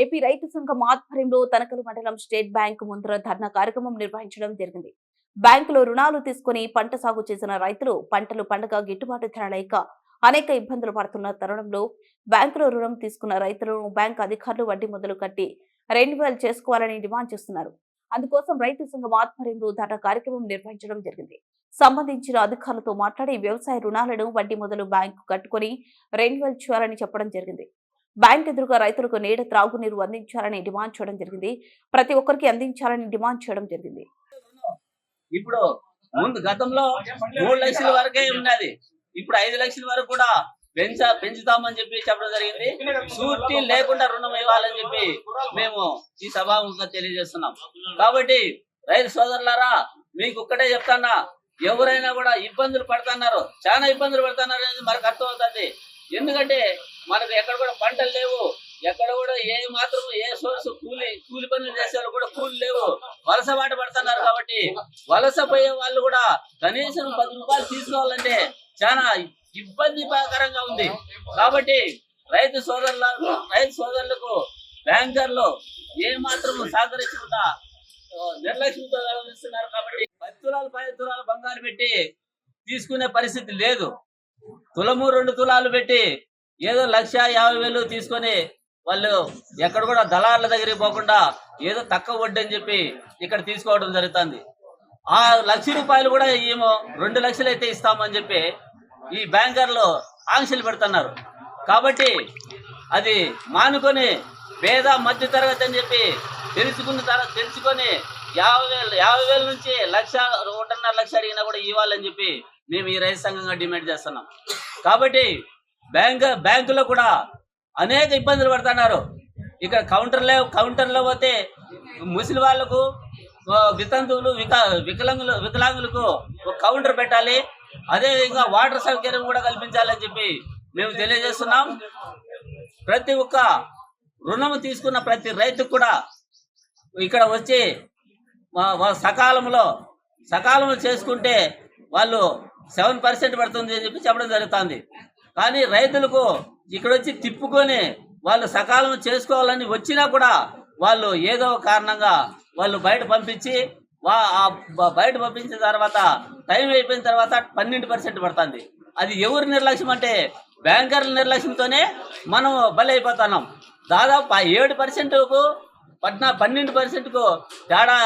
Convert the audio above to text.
AP రైతు సంఘం ఆధ్వర్యంలో తనకలు మండలం స్టేట్ బ్యాంకు ముందర ధర్నా కార్యక్రమం నిర్వహించడం జరిగింది. బ్యాంకులో రుణాలు తీసుకుని పంట సాగు చేసిన రైతులు పంటలు పండగ గిట్టుబాటు ధర లేక అనేక ఇబ్బందులు పడుతున్న తరుణంలో బ్యాంకులో రుణం తీసుకున్న రైతులను బ్యాంకు అధికారులు వడ్డీ మొదలు కట్టి రెన్యువల్ చేసుకోవాలని డిమాండ్ చేస్తున్నారు. అందుకోసం రైతు సంఘం ఆధ్వర్యంలో ధర్నా కార్యక్రమం నిర్వహించడం జరిగింది. సంబంధించిన అధికారులతో మాట్లాడి వ్యవసాయ రుణాలను వడ్డీ మొదలు బ్యాంకు కట్టుకొని రెన్యువల్ చేయాలని చెప్పడం జరిగింది. బ్యాంక్ ఎదురుగా రైతులకు నీడ త్రాగునీరు అందించాలని డిమాండ్ చేయడం జరిగింది. ప్రతి ఒక్కరికి అందించాలని డిమాండ్ చేయడం జరిగింది. ఇప్పుడు ముందు గతంలో మూడు లక్షల వరకే ఉన్నది. ఇప్పుడు ఐదు లక్షల వరకు కూడా పెంచ పెంచుతామని చెప్పి చెప్పడం జరిగింది. షూరిటీ లేకుండా రుణం ఇవ్వాలని చెప్పి మేము ఈ సభాముఖంగా తెలియజేస్తున్నాం. కాబట్టి రైతు సోదరులారా మీకు ఒక్కటే చెప్తానా ఎవరైనా కూడా ఇబ్బందులు పడుతున్నారు చాలా ఇబ్బందులు పడుతున్నారు అనేది మనకు అర్థమవుతుంది. ఎందుకంటే మనకు ఎక్కడ కూడా పంటలు లేవు. ఎక్కడ కూడా ఏ మాత్రం ఏ సోర్స్ కూలి కూలి పనులు చేసే వాళ్ళు కూడా కూలి లేవు. వలస బాట పడుతున్నారు కాబట్టి వలస పోయే వాళ్ళు కూడా కనీసం పది రూపాయలు తీసుకోవాలంటే చాలా ఇబ్బందికరంగా ఉంది. కాబట్టి రైతు సోదరులకు రైతు సోదరులకు బ్యాంకర్లు ఏ మాత్రం సహకరించకుండా నిర్లక్ష్యంతో వ్యవహరిస్తున్నారు కాబట్టి పది తులాలు పది తులాలు బంగారు పెట్టి తీసుకునే పరిస్థితి లేదు. తులము రెండు తులాలు పెట్టి ఏదో లక్ష యాభై వేలు తీసుకొని వాళ్ళు ఎక్కడ కూడా దళారుల దగ్గరికి పోకుండా ఏదో తక్కువ వడ్డీ అని చెప్పి ఇక్కడ తీసుకోవడం జరుగుతుంది. ఆ లక్ష రూపాయలు కూడా ఏమో రెండు లక్షలు అయితే ఇస్తామని చెప్పి ఈ బ్యాంకర్లు ఆంక్షలు పెడుతున్నారు. కాబట్టి అది మానుకొని పేద మధ్య తరగతి అని చెప్పి తెలుసుకున్న తర్వాత తెలుసుకొని యాభై వేలు యాభై వేల నుంచి లక్ష ఒకటిన్నర లక్ష అడిగినా కూడా ఇవ్వాలని చెప్పి మేము ఈ రైతు సంఘంగా డిమాండ్ చేస్తున్నాం. కాబట్టి బ్యాంక్ బ్యాంకులో కూడా అనేక ఇబ్బందులు పడుతున్నారు. ఇక్కడ కౌంటర్లే కౌంటర్లో పోతే ముసలి వాళ్ళకు వితంతువులు విక వికలాంగులు వికలాంగులకు ఒక కౌంటర్ పెట్టాలి. అదే విధంగా వాటర్ సౌకర్యం కూడా కల్పించాలని చెప్పి మేము తెలియజేస్తున్నాం. ప్రతి ఒక్క రుణము తీసుకున్న ప్రతి రైతుకు కూడా ఇక్కడ వచ్చి సకాలంలో సకాలంలో చేసుకుంటే వాళ్ళు సెవెన్ పర్సెంట్ పడుతుంది అని చెప్పి చెప్పడం జరుగుతుంది. కానీ రైతులకు ఇక్కడ వచ్చి తిప్పుకొని వాళ్ళు సకాలం చేసుకోవాలని వచ్చినా కూడా వాళ్ళు ఏదో కారణంగా వాళ్ళు బయట పంపించి వా బయట పంపించిన తర్వాత టైం అయిపోయిన తర్వాత పన్నెండు పర్సెంట్ పడుతుంది. అది ఎవరి నిర్లక్ష్యం అంటే బ్యాంకర్ల నిర్లక్ష్యంతోనే మనం బలైపోతున్నాం. దాదాపు ఏడు పర్సెంట్కు పద్నా పన్నెండు పర్సెంట్కు తేడా